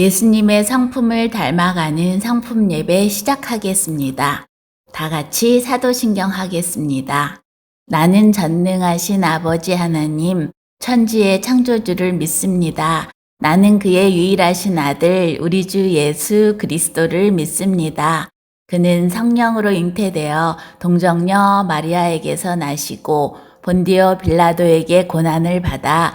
예수님의 성품을 닮아가는 성품 예배 시작하겠습니다. 다 같이 사도신경 하겠습니다. 나는 전능하신 아버지 하나님, 천지의 창조주를 믿습니다. 나는 그의 유일하신 아들, 우리 주 예수 그리스도를 믿습니다. 그는 성령으로 잉태되어 동정녀 마리아에게서 나시고 본디오 빌라도에게 고난을 받아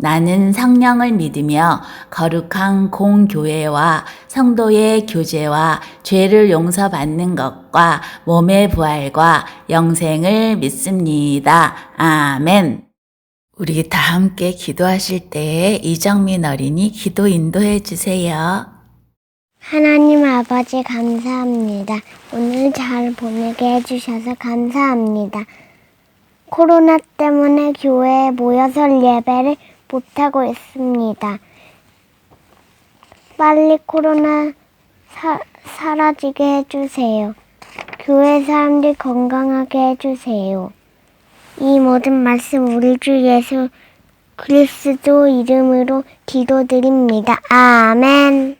나는 성령을 믿으며 거룩한 공교회와 성도의 교제와 죄를 용서받는 것과 몸의 부활과 영생을 믿습니다. 아멘. 우리 다 함께 기도하실 때에 이정민 어린이 기도 인도해 주세요. 하나님 아버지 감사합니다. 오늘 잘 보내게 해주셔서 감사합니다. 코로나 때문에 교회에 모여서 예배를 못하고 있습니다. 빨리 코로나 사, 사라지게 해주세요. 교회 사람들 건강하게 해주세요. 이 모든 말씀 우리 주 예수 그리스도 이름으로 기도드립니다. 아멘.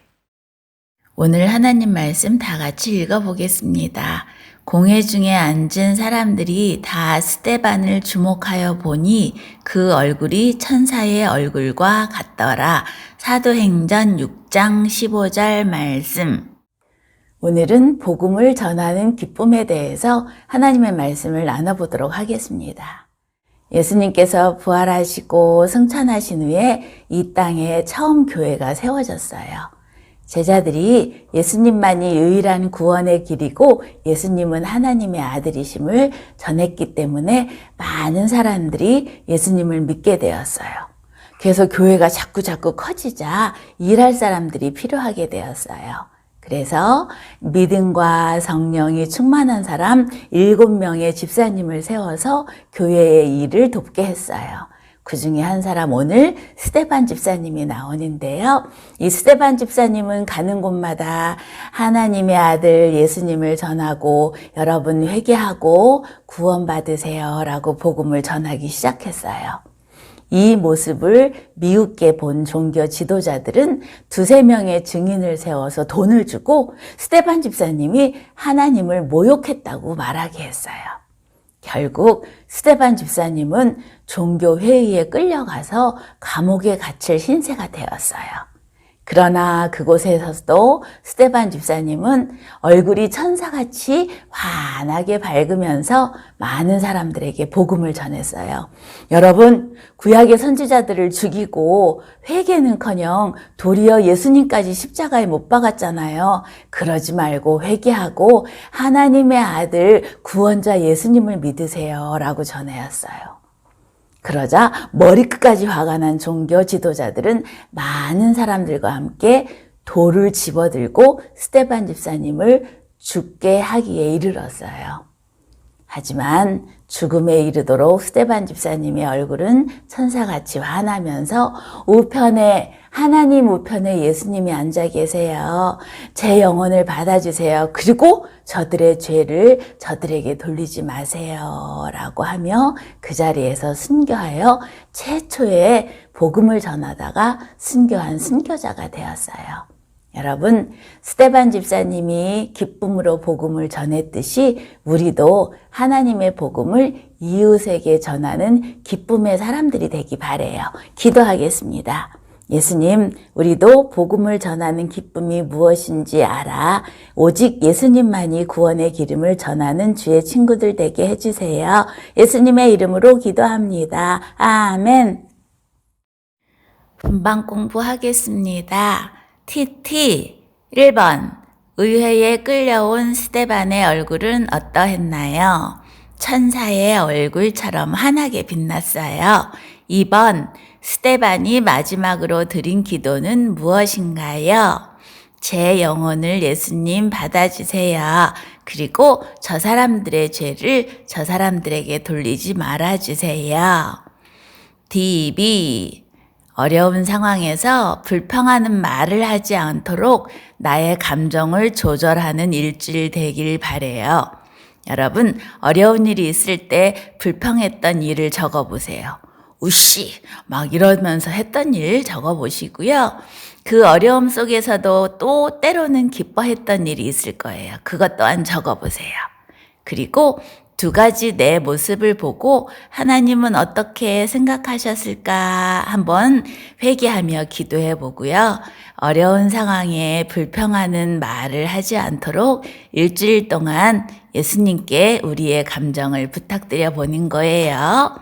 오늘 하나님 말씀 다 같이 읽어보겠습니다. 공회 중에 앉은 사람들이 다 스테반을 주목하여 보니 그 얼굴이 천사의 얼굴과 같더라. 사도행전 6장 15절 말씀. 오늘은 복음을 전하는 기쁨에 대해서 하나님의 말씀을 나눠보도록 하겠습니다. 예수님께서 부활하시고 승천하신 후에 이 땅에 처음 교회가 세워졌어요. 제자들이 예수님만이 유일한 구원의 길이고 예수님은 하나님의 아들이심을 전했기 때문에 많은 사람들이 예수님을 믿게 되었어요. 그래서 교회가 자꾸 자꾸 커지자 일할 사람들이 필요하게 되었어요. 그래서 믿음과 성령이 충만한 사람 일곱 명의 집사님을 세워서 교회의 일을 돕게 했어요. 그 중에 한 사람 오늘 스테반 집사님이 나오는데요. 이 스테반 집사님은 가는 곳마다 하나님의 아들 예수님을 전하고 여러분 회개하고 구원받으세요 라고 복음을 전하기 시작했어요. 이 모습을 미웃게 본 종교 지도자들은 두세 명의 증인을 세워서 돈을 주고 스테반 집사님이 하나님을 모욕했다고 말하게 했어요. 결국 스테반 집사님은 종교회의에 끌려가서 감옥에 갇힐 신세가 되었어요. 그러나 그곳에서도 스테반 집사님은 얼굴이 천사같이 환하게 밝으면서 많은 사람들에게 복음을 전했어요. 여러분, 구약의 선지자들을 죽이고 회개는커녕 도리어 예수님까지 십자가에 못 박았잖아요. 그러지 말고 회개하고 하나님의 아들 구원자 예수님을 믿으세요라고 전해왔어요. 그러자 머리끝까지 화가 난 종교 지도자들은 많은 사람들과 함께 돌을 집어들고 스테반 집사님을 죽게 하기에 이르렀어요. 하지만 죽음에 이르도록 스테반 집사님의 얼굴은 천사같이 환하면서 우편에 하나님 우편에 예수님이 앉아 계세요. 제 영혼을 받아주세요. 그리고 저들의 죄를 저들에게 돌리지 마세요. 라고 하며 그 자리에서 순교하여 최초의 복음을 전하다가 순교한 순교자가 되었어요. 여러분, 스테반 집사님이 기쁨으로 복음을 전했듯이 우리도 하나님의 복음을 이웃에게 전하는 기쁨의 사람들이 되기 바래요. 기도하겠습니다. 예수님, 우리도 복음을 전하는 기쁨이 무엇인지 알아. 오직 예수님만이 구원의 기름을 전하는 주의 친구들 되게 해주세요. 예수님의 이름으로 기도합니다. 아멘. 분방 공부하겠습니다. TT 1번 의회에 끌려온 스테반의 얼굴은 어떠했나요? 천사의 얼굴처럼 환하게 빛났어요. 2번 스테반이 마지막으로 드린 기도는 무엇인가요? 제 영혼을 예수님 받아주세요. 그리고 저 사람들의 죄를 저 사람들에게 돌리지 말아주세요. DB. 어려운 상황에서 불평하는 말을 하지 않도록 나의 감정을 조절하는 일주일 되길 바래요. 여러분, 어려운 일이 있을 때 불평했던 일을 적어 보세요. 우씨! 막 이러면서 했던 일 적어 보시고요. 그 어려움 속에서도 또 때로는 기뻐했던 일이 있을 거예요. 그것 또한 적어 보세요. 그리고 두 가지 내 모습을 보고 하나님은 어떻게 생각하셨을까 한번 회개하며 기도해 보고요. 어려운 상황에 불평하는 말을 하지 않도록 일주일 동안 예수님께 우리의 감정을 부탁드려 보는 거예요.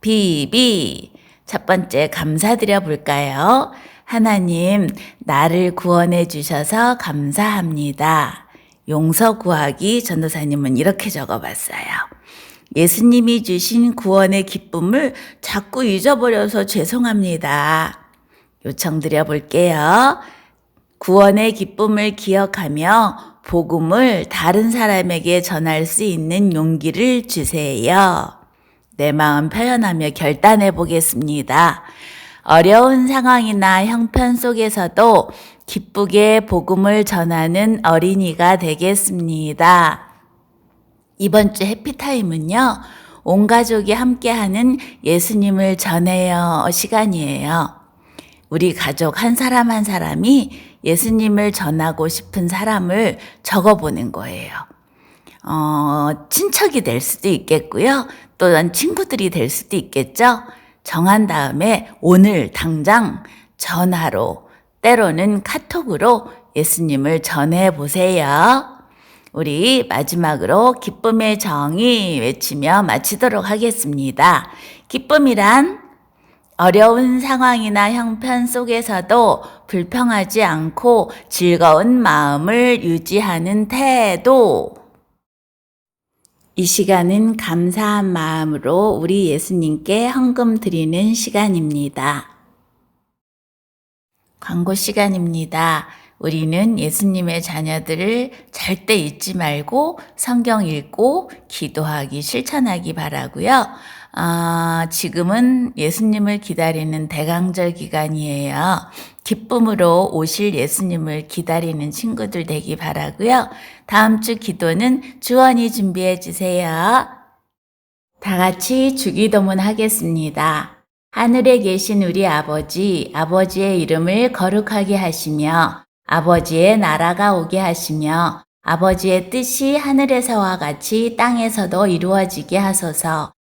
비비. 첫 번째 감사드려 볼까요? 하나님, 나를 구원해 주셔서 감사합니다. 용서 구하기 전도사님은 이렇게 적어봤어요. 예수님이 주신 구원의 기쁨을 자꾸 잊어버려서 죄송합니다. 요청드려 볼게요. 구원의 기쁨을 기억하며 복음을 다른 사람에게 전할 수 있는 용기를 주세요. 내 마음 표현하며 결단해 보겠습니다. 어려운 상황이나 형편 속에서도 기쁘게 복음을 전하는 어린이가 되겠습니다. 이번 주 해피타임은요, 온 가족이 함께하는 예수님을 전해요 시간이에요. 우리 가족 한 사람 한 사람이 예수님을 전하고 싶은 사람을 적어보는 거예요. 어, 친척이 될 수도 있겠고요. 또는 친구들이 될 수도 있겠죠. 정한 다음에 오늘 당장 전화로 때로는 카톡으로 예수님을 전해 보세요. 우리 마지막으로 기쁨의 정의 외치며 마치도록 하겠습니다. 기쁨이란 어려운 상황이나 형편 속에서도 불평하지 않고 즐거운 마음을 유지하는 태도. 이 시간은 감사한 마음으로 우리 예수님께 헌금 드리는 시간입니다. 광고 시간입니다. 우리는 예수님의 자녀들을 절대 잊지 말고 성경 읽고 기도하기 실천하기 바라고요. 아, 지금은 예수님을 기다리는 대강절 기간이에요. 기쁨으로 오실 예수님을 기다리는 친구들 되기 바라고요. 다음 주 기도는 주원이 준비해 주세요. 다 같이 주기도문 하겠습니다. 하늘에 계신 우리 아버지, 아버지의 이름을 거룩하게 하시며, 아버지의 나라가 오게 하시며, 아버지의 뜻이 하늘에서와 같이 땅에서도 이루어지게 하소서.